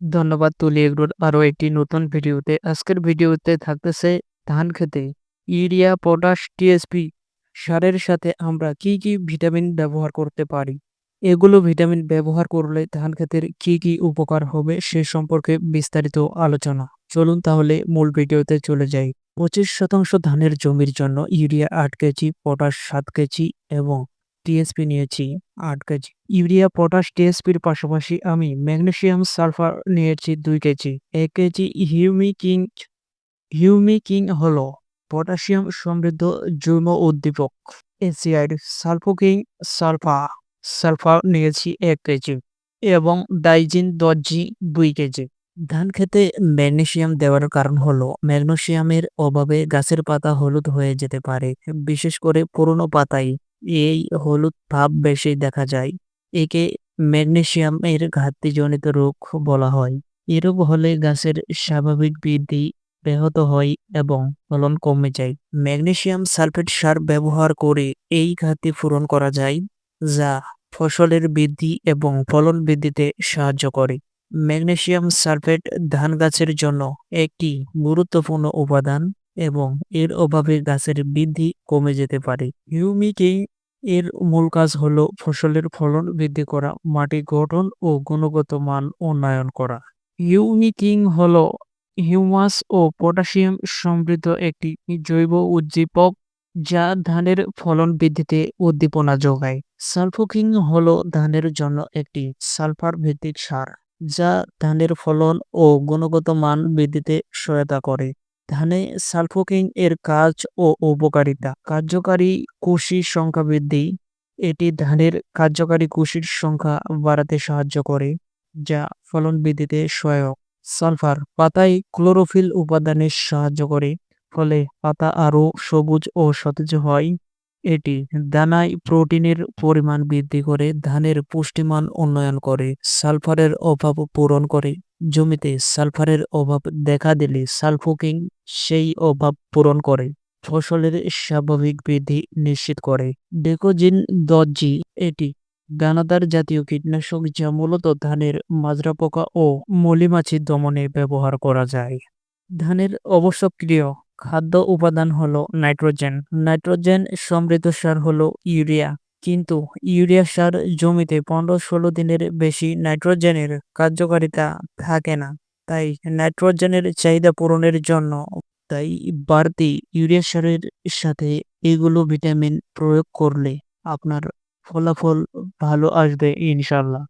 ধন্যবাদ তুলি এগ্রোর আরও একটি নতুন ভিডিওতে। আজকের ভিডিওতে থাকতেছে ধান খেতে। ইউরিয়া, পটাশ টিএসপি সারের সাথে আমরা কি কি ভিটামিন ব্যবহার করতে পারি? এগুলো ভিটামিন ব্যবহার করলে ধান খেতের কি কি উপকার হবে সে সম্পর্কে বিস্তারিত আলোচনা। চলুন তাহলে মূল ভিডিওতে চলে যাই। পঁচিশ শতাংশ ধানের জমির জন্য ইউরিয়া আট কেজি, পটাশ সাত কেজি এবং টিএসপি নিয়েছি আট কেজি। ইউরিয়া, পটাশ টিএসপির পাশাপাশি আমি ম্যাগনেসিয়াম, সালফার নিয়েছি দুই কেজি। এক কেজি হিউমিকিং হিউমিকিং হলো পটাশিয়াম সমৃদ্ধ জৈব উদ্দীপক, এসিআইড, সালফোকিং, সালফা সালফার নিয়েছি এক কেজি এবং ডাইজিন দশ জি দুই কেজি। ধান খেতে ম্যাগনেসিয়াম দেওয়ার কারণ হলো ম্যাগনেসিয়ামের অভাবে গাছের পাতা হলুদ হয়ে যেতে পারে, বিশেষ করে পুরনো পাতায়। এই হলুদ ভাব বেশি দেখা যায়। একে ম্যাগনেসিয়ামের ঘাটতিজনিত রোগ বলা হয়। এরূপ হলে গাছের স্বাভাবিক বৃদ্ধি ব্যাহত হয় এবং ফলন কমে যায়। ম্যাগনেসিয়াম সালফেট সার ব্যবহার করে এই ঘাটতি পূরণ করা যায়, যা ফসলের বৃদ্ধি এবং ফলন বৃদ্ধিতে সাহায্য করে। ম্যাগনেসিয়াম সালফেট ধান গাছের জন্য একটি গুরুত্বপূর্ণ উপাদান এবং এর অভাবে গাছের বৃদ্ধি কমে যেতে পারে। হিউমিকিং এর মূল কাজ হলো ফসলের ফলন বৃদ্ধি করা, মাটি গঠন ও গুণগত মান উন্নয়ন করা। হিউমিকিং হলো হিউমাস ও পটাশিয়াম সমৃদ্ধ একটি জৈব উদ্দীপক যা ধানের ফলন বৃদ্ধিতে উদ্দীপনা যোগায়। সালফোকিং হলো ধানের জন্য একটি সালফার ভিত্তিক সার যা ধানের ফলন ও গুণগত মান বৃদ্ধিতে সহায়তা করে। ধানে সালফোকিং এর কাজ ও উপকারিতা। কার্যকারী কুশির সংখ্যা বৃদ্ধি। এটি ধানের কার্যকারী কুশির সংখ্যা বাড়াতে সাহায্য করে, যা ফলন বৃদ্ধিতে সহায়ক। সালফার পাতায় ক্লোরোফিল উপাদানে সাহায্য করে, ফলে পাতা আরও সবুজ ও সতেজ হয়। এটি দানায় প্রোটিনের পরিমাণ বৃদ্ধি করে, ধানের পুষ্টিমান উন্নয়ন করে, সালফারের অভাব পূরণ করে। জমিতে সালফারের অভাব দেখা দিলে সালফোকিং সেই অভাব পূরণ করে, ফসলের স্বাভাবিক বৃদ্ধি নিশ্চিত করে। ডেকোজিন দজি এটি দানাদার জাতীয় কীটনাশক যা মূলত ধানের মাজরা পোকা ও মলিমাছি দমনে ব্যবহার করা যায়। ধানের অবশ্যক্রিয় খাদ্য উপাদান হলো নাইট্রোজেন। নাইট্রোজেন সমৃদ্ধ সার হলো ইউরিয়া। কিন্তু ইউরিয়া সার জমিতে পনেরো ষোলো দিনের বেশি নাইট্রোজেনের কার্যকারিতা থাকে না। তাই নাইট্রোজেনের চাহিদা পূরণের জন্য তাই বাড়তি ইউরিয়া সারের সাথে এগুলো ভিটামিন প্রয়োগ করলে আপনার ফলাফল ভালো আসবে ইনশাল্লাহ